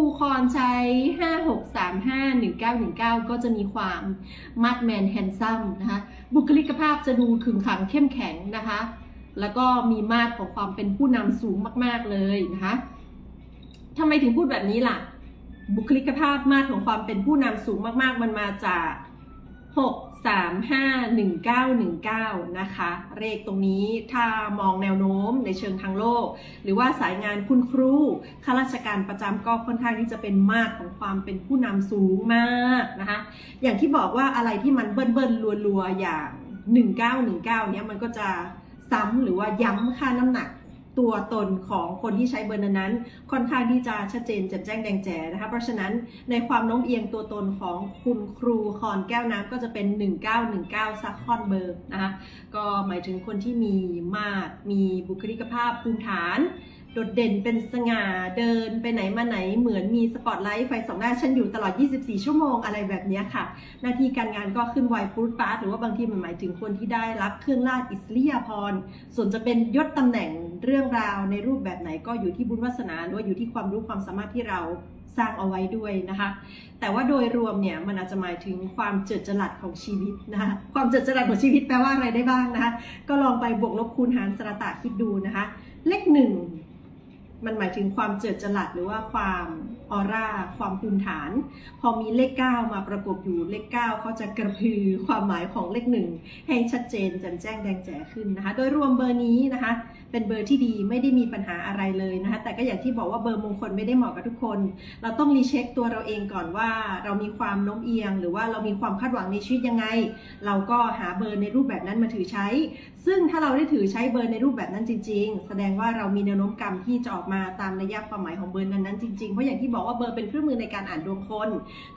ูคอนใช้ 5 6 3 5 1 9 1 9 ก็จะมีความมัดแมนแฮนซัมนะคะ บุคลิกภาพจะดูขึงขังเข้มแข็งนะคะ แล้วก็มีมาตรของความเป็นผู้นำสูงมากๆเลยนะคะทำไมถึงพูดแบบนี้ล่ะ บุคลิกภาพมาตรของความเป็นผู้นำสูงมากๆ มันมาจาก 6 3 5 1 9 1 9 นะคะ เลขตรงนี้ถ้ามองแนวโน้มในเชิงทางโลก หรือว่าสายงานคุณครูข้าราชการประจำก็ค่อนข้างที่จะเป็นมาตรของความเป็นผู้นำสูงมากนะคะ อย่างที่บอกว่าอะไรที่มันเบิ้ลเบิ้ลรัวๆอย่าง 1919 เนี้ยมันก็จะซ้ำหรือว่าย้ำค่าน้ำหนัก ตัวตนของคนที่ใช้เบอร์นั้นๆค่อนข้างที่จะชัดเจนแจ่มแจ้งแดงแจ๋นะคะ เพราะฉะนั้นในความโน้มเอียงตัวตนของคุณครูคอนแก้วน้ำก็จะเป็น 1919ซักคอนเบอร์นะคะ ก็หมายถึงคนที่มีมาตรมีบุคลิกภาพภูมิฐาน โดดเด่นเป็นสง่าเดินไปไหนมาไหนเหมือนมีสปอตไลท์ไฟสองหน้าฉันอยู่ตลอด 24 ชั่วโมงอะไรแบบนี้ค่ะ หน้าที่การงานก็ขึ้นไวปูดปาร์ตหรือว่าบางทีมันหมายถึงคนที่ได้รับเครื่องราชอิสริยาภรณ์ส่วนจะเป็นยศตำแหน่งเรื่องราวในรูปแบบไหนก็อยู่ที่บุญวาสนาหรือว่าอยู่ที่ความรู้ความสามารถที่เราสร้างเอาไว้ด้วยนะคะ แต่ว่าโดยรวมเนี่ยมันอาจจะหมายถึงความเจิดจรัสของชีวิตนะคะความเจิดจรัสของชีวิตแปลว่าอะไรได้บ้างนะคะ ก็ลองไปบวกลบคูณหารสระตะคิดดูนะคะ เลขหนึ่ง มันหมายถึงความเจิดจรัสหรือว่าความออร่า ความภูมิฐาน พอมีเลข 9 มาประกบอยู่เลข 9เขาจะกระพือความหมายของเลขหนึ่งให้ชัดเจนแจ่มแจ้งแดงแจ๋ขึ้นนะคะ โดยรวมเบอร์นี้นะคะ เป็นเบอร์ที่ดีไม่ได้มีปัญหาอะไรเลยนะคะแต่ก็อย่างที่บอกว่าเบอร์มงคลไม่ได้เหมาะกับทุกคน เราต้องรีเช็คตัวเราเองก่อนว่า เรามีความโน้มเอียง หรือว่าเรามีความคาดหวังในชีวิตยังไง เราก็หาเบอร์ในรูปแบบนั้นมาถือใช้ ซึ่งถ้าเราได้ถือใช้เบอร์ในรูปแบบนั้นจริง ๆ แสดงว่าเรามีแนวโน้มกรรมที่จะออกมาตามนัยยะความหมายของเบอร์นั้นๆจริงๆเพราะอย่างที่บอกว่าเบอร์เป็นเครื่องมือในการอ่านดวงคน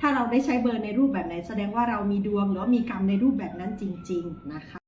ถ้าเราได้ใช้เบอร์ในรูปแบบไหน แสดงว่าเรามีดวงหรือว่ามีกรรมในรูปแบบนั้นจริง ๆ นะคะ